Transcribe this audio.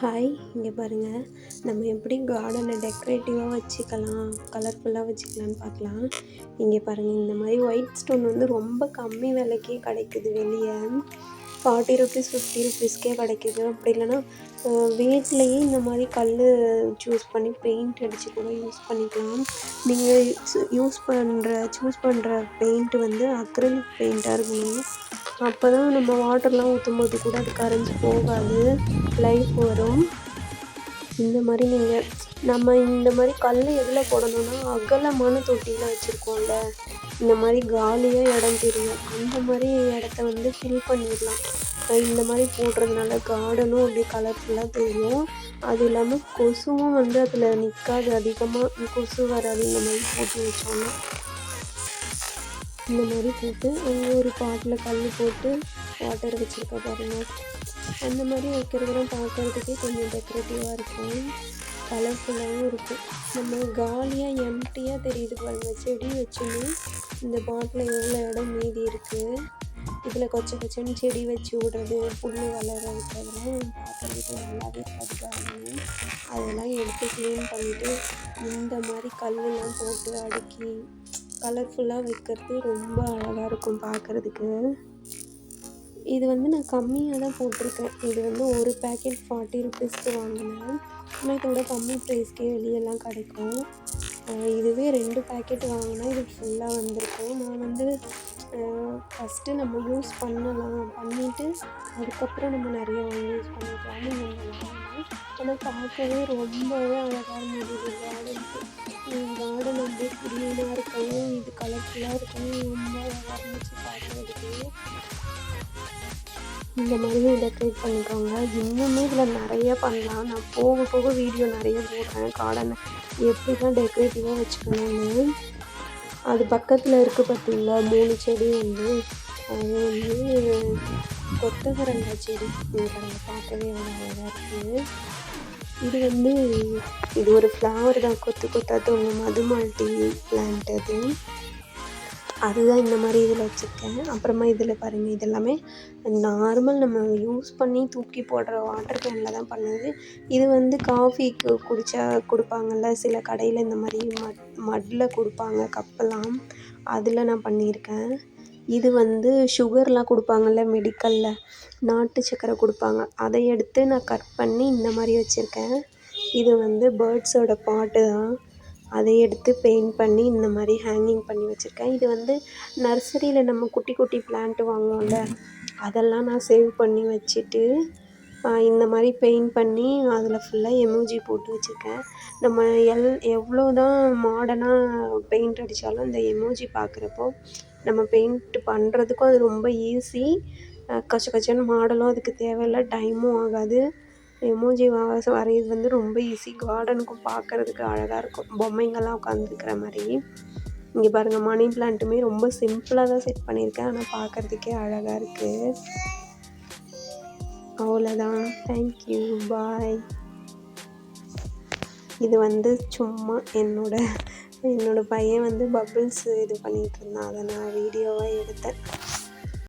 Hi இங்கே பாருங்கள் நம்ம எப்படி கார்டனை டெக்கரேட்டிவாக வச்சுக்கலாம் கலர்ஃபுல்லாக வச்சுக்கலான்னு பார்க்கலாம். இங்கே பாருங்கள் இந்த மாதிரி ஒயிட் ஸ்டோன் வந்து ரொம்ப கம்மி விலைக்கே கிடைக்குது வெளியே. ஃபார்ட்டி ருபீஸ் ஃபிஃப்டி ருபீஸ்க்கே கிடைக்குது. அப்படி இல்லைன்னா வீட்லேயே இந்த மாதிரி கல் சூஸ் பண்ணி பெயிண்ட் அடித்து கூட யூஸ் பண்ணிக்கலாம். நீங்கள் யூஸ் பண்ணுற சூஸ் பண்ணுற பெயிண்ட் வந்து அக்ரலிக் பெயிண்ட்டாக இருக்கணும். அப்போ தான் நம்ம வாட்டர்லாம் ஊற்றும் போது கூட அது கரைஞ்சி போகாது. லைஃப் வரும். இந்த மாதிரி நீங்கள் நம்ம இந்த மாதிரி கல் எதில் போடணும்னா அகலமான தொட்டியில் வச்சுருக்கோம்ல. இந்த மாதிரி காலியாக இடம் தெரியும். அந்த மாதிரி இடத்த வந்து ஃபில் பண்ணிடலாம். இந்த மாதிரி போடுறதுனால கார்டனும் அப்படியே கலர்ஃபுல்லாக தெரியும். அது இல்லாமல் கொசுவும் வந்து அதில் நிற்காது அதிகமாக கொசு வராது இந்த மாதிரி போட்டு வச்சோன்னா இந்த மாதிரி போட்டு அங்கே ஒரு பாட்டில் கல் போட்டு வாட்டர் வச்சுருக்கா பாருங்கள் அந்த மாதிரி வைக்கிறதெல்லாம் பார்க்குறதுக்கே கொஞ்சம் டெக்கரேட்டிவாக இருக்கும். கலர்ஃபுல்லாகவும் இருக்கும். நம்ம காலியாக எம்டியாக தெரியுது பாருங்கள் செடி வச்சுன்னு இந்த பாட்டில் எவ்வளோ இடம் மீதி இருக்குது இதில் கொச்சை கொச்சன்னு செடி வச்சு விடுறது புல் வளர வைக்கிறதுலாம் பார்க்குறதுக்கு நல்லாவே இருக்காது பாருங்கள் அதெல்லாம் எடுத்து க்ளீன் பண்ணிவிட்டு இந்த மாதிரி கல்லெல்லாம் போட்டு அடுக்கி கலர்ஃபுல்லாக வைக்கிறது ரொம்ப அழகாக இருக்கும் பார்க்குறதுக்கு. இது வந்து நான் கம்மியாக தான் போட்டிருக்கேன். இது வந்து ஒரு பேக்கெட் ஃபார்ட்டி ருபீஸ்க்கு வாங்கினேன். ஆனால் இதோட கம்மி ப்ரைஸ்க்கே வெளியெல்லாம் கிடைக்கும். இதுவே ரெண்டு பேக்கெட் வாங்கினா இது ஃபுல்லாக வந்திருக்கும். நான் வந்து ஃபஸ்ட்டு நம்ம யூஸ் பண்ணலாம். பண்ணிவிட்டு அதுக்கப்புறம் நம்ம நிறைய வாங்கி யூஸ் பண்ணிக்கலாம்னு வாங்கினேன் ஆனால் பார்க்கவே ரொம்பவே அழகாக இருந்தது. கார்டனுக்கு கார்டன் அப்படியே க்ரீனாக இருக்கவும் இது கலர்ஃபுல்லாக இருக்கவும் ரொம்ப அழகாக இருந்துச்சு பார்க்குறதுக்கு இந்த மாதிரி டெக்கரேட் பண்ணிக்கோங்க. இன்னுமே இதில் நிறைய பண்ணலாம். நான் போக போக வீடியோ நிறைய போடுறேன். கார்டனை எப்படி தான் டெக்கரேட்டிவாக வச்சுக்கணும்னு. அது பக்கத்தில் இருக்குது பார்த்தீங்களா மூணு செடி வந்து அது வந்து கொத்தவரங்காய் செடி பார்க்கவே அவ்வளோ அழகாக இருக்குது இது வந்து இது ஒரு ஃப்ளவர் தான் கொத்து கொத்தா மது மதுமால்டி பிளான்ட் அது. அதுதான் இந்த மாதிரி இதில் வச்சுருக்கேன். அப்புறமா இதில் பாருங்கள் இது எல்லாமே நார்மல் நம்ம யூஸ் பண்ணி தூக்கி போடுற வாட்டர் கேனில் தான் பண்ணுது இது வந்து காஃபிக்கு குடித்தா கொடுப்பாங்கள்ல சில கடையில் இந்த மாதிரி மட் மட்டில் கொடுப்பாங்க கப்பெல்லாம். அதில் நான் பண்ணியிருக்கேன். இது வந்து சுகர்லாம் கொடுப்பாங்கள்ல மெடிக்கலில் நாட்டு சக்கரை கொடுப்பாங்க. அதை எடுத்து நான் கட் பண்ணி இந்த மாதிரி வச்சுருக்கேன். இது வந்து பேர்ட்ஸோட பாட்டு தான். அதை எடுத்து பெயிண்ட் பண்ணி இந்த மாதிரி ஹேங்கிங் பண்ணி வச்சுருக்கேன். இது வந்து நர்சரியில் நம்ம குட்டி குட்டி பிளான்ட்டு வாங்குவோம்ல அதெல்லாம் நான் சேவ் பண்ணி வச்சுட்டு இந்த மாதிரி பெயிண்ட் பண்ணி அதில் ஃபுல்லாக எமோஜி போட்டு வச்சுருக்கேன். நம்ம எல் எவ்வளோ தான் மாடர்னாக பெயிண்ட் அடித்தாலும் இந்த எமோஜி பார்க்குறப்போ நம்ம பெயிண்ட் பண்ணுறதுக்கும் அது ரொம்ப ஈஸி கச்ச கச்சன்னு மாடலும் அதுக்கு தேவையில்ல டைமும் ஆகாது. எமோஜி வரைகிறது வந்து ரொம்ப ஈஸி கார்டனுக்கும் பார்க்குறதுக்கு அழகாக இருக்கும். பொம்மைங்கள்லாம் உட்காந்துருக்குற மாதிரி. இங்கே பாருங்கள் மணி பிளான்ட்டுமே ரொம்ப சிம்பிளாக தான் செட் பண்ணியிருக்கேன். ஆனால் பார்க்குறதுக்கே அழகாக இருக்குது அவ்வளோதான். தேங்க்யூ பாய் இது வந்து சும்மா என்னோட என்னோடய பையன் வந்து பபிள்ஸ் இது பண்ணிகிட்டு இருந்தான். அதை நான் வீடியோவாக எடுத்தேன்.